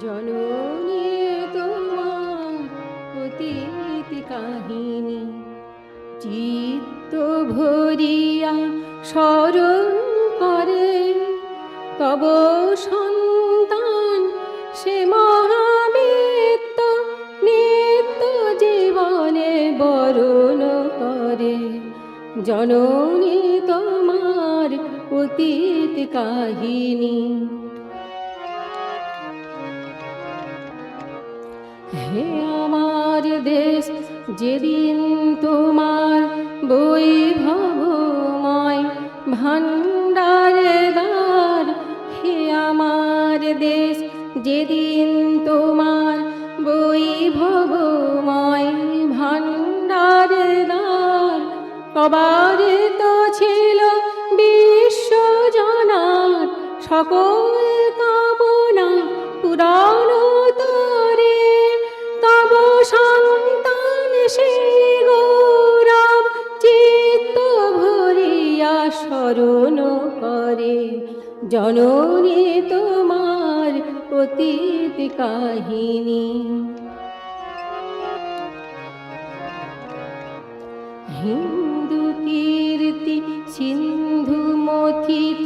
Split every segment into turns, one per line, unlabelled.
জননী তোমার অতীত কাহিনী। চিত্ত ভরিয়া স্মরণ করে, তব সন্তান সে মহামিত্য নিত্য জীবনে বরণ করে। জননী তোমার অতীত কাহিনী। হে আমার দেশ, যেদিন তোমার বৈভবময় ভাণ্ডারে দ্বার হে আমার দেশ, যেদিন তোমার বৈভবময় ভাণ্ডারে দ্বার কবারে তো ছিল বিশ্ব জনার সকল স্মরণ করে। জননী তোমার অতীত কাহিনী। হিন্দু কীর্তি সিন্ধু মথিত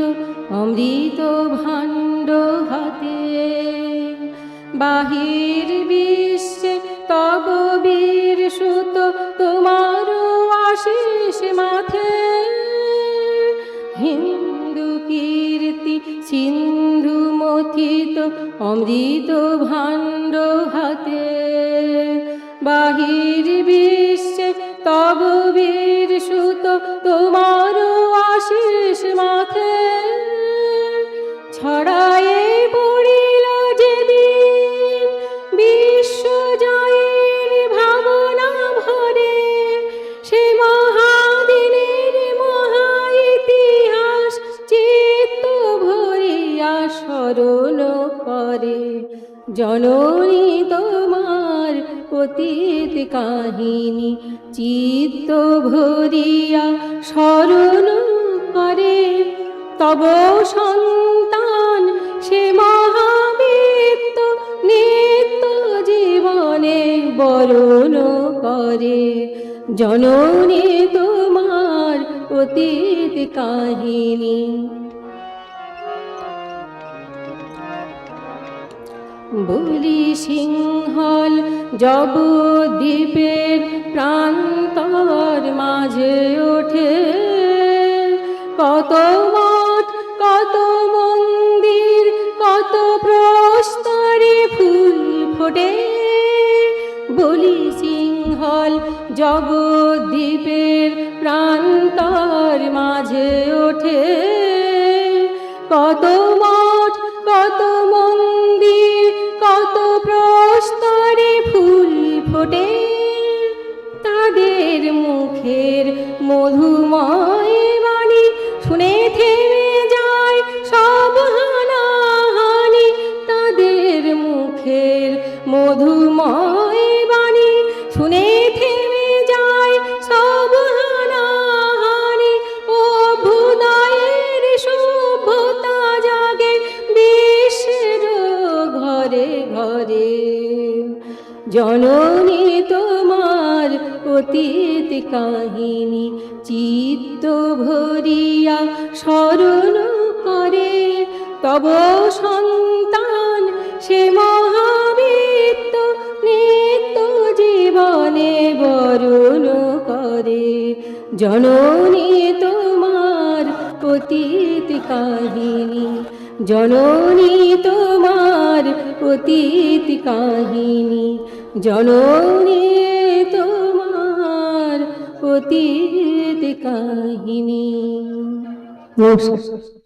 অমৃত ভাণ্ড হাতে। বাহির বিশ্বে তব বীর সুত তোমার আশিস মাথে। হিন্দু কীর্তি সিন্ধু মথিত অমৃত ভাণ্ড হাতে। বাহির বিশ্বে তব বীর সুত তোমার জননী তোমার অতীত কাহিনী, চিত্ত ভরিয়া স্মরণ করে। তব সন্তান সে মহাবৃত্ত নিত্য জীবনে বরণ করে। জননী তোমার অতীত কাহিনী বলি সিংহল জবদ্বীপের প্রান্তর মাঝে ওঠে। কত মঠ কত মন্দির, কত প্রস্তরে ফুল ফোটে। বলি সিংহল জগদ্বীপের প্রান্তর মাঝে ওঠে। কত মঠ কত মন্দির মুখের মধুময় বাণী শুনে থেমে যায় সব হানাহানি। তাদের মুখের মধুময় বাণী শুনে থেমে যায় সব হানাহানি। ও ভুদায়ের সভ্যতা জাগে বিশ্বের ঘরে ঘরে। তোমার অতীত কাহিনী চিত্ত ভরিয়া স্মরণ করে, তব সন্তান সে মহাবিত্ত নিত্য জীবনে বরণ করে। জননী তোমার অতীত কাহিনী, জননী তোমার অতীত কাহিনী, জননী অতীত কাহিনী।
নমস্কার।